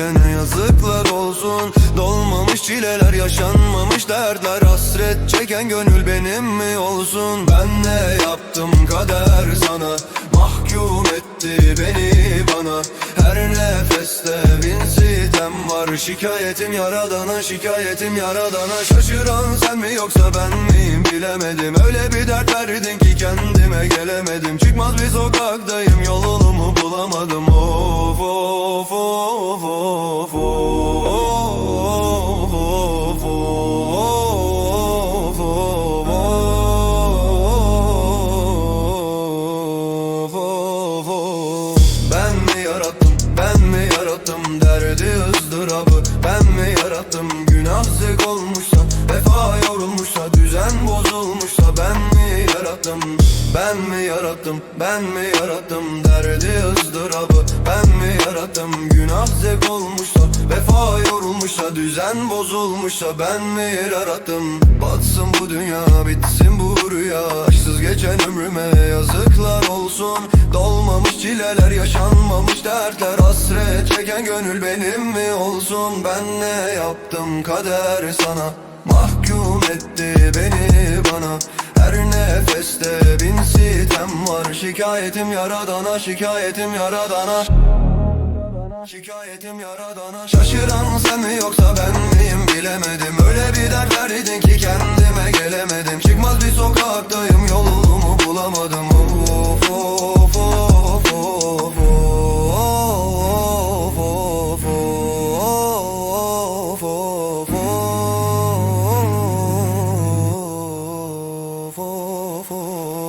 Gülene yazıklar olsun. Dolmamış çileler yaşanmamış dertler. Hasret çeken gönül benim mi olsun? Ben ne yaptım kader sana? Mahkum etti beni bana. Her nefeste bin sitem var. Şikayetim yaradana şikayetim yaradana. Şaşıran sen mi yoksa ben miyim? Bilemedim. Öyle bir dert verdin ki kendime gelemedim. Çıkmaz bir sokaktayım ızdırabı Ben mi yarattım? Günah zevk olmuşsa Vefa yorulmuşsa, düzen bozulmuşsa Ben mi yarattım, ben mi yarattım? Ben mi yarattım? Derdi ızdırabı Ben mi yarattım? Günah zevk olmuşsa Vefa yorulmuşsa, düzen bozulmuşsa Ben mi yarattım? Batsın bu dünya, bitsin bu rüya geçen ömrüme yazıklar olsun. Dolmamış çileler, yaşanmamış dertler. Hasret çeken gönül benim mi olsun? Ben ne yaptım kader sana? Mahkum etti beni bana. Her nefeste bin sitem var. Şikayetim yaradana, şikayetim yaradana. Şikayetim yaradana. Şaşıran sen mi yoksa ben miyim bilemedim. Öyle bir dert verdin ki kendi for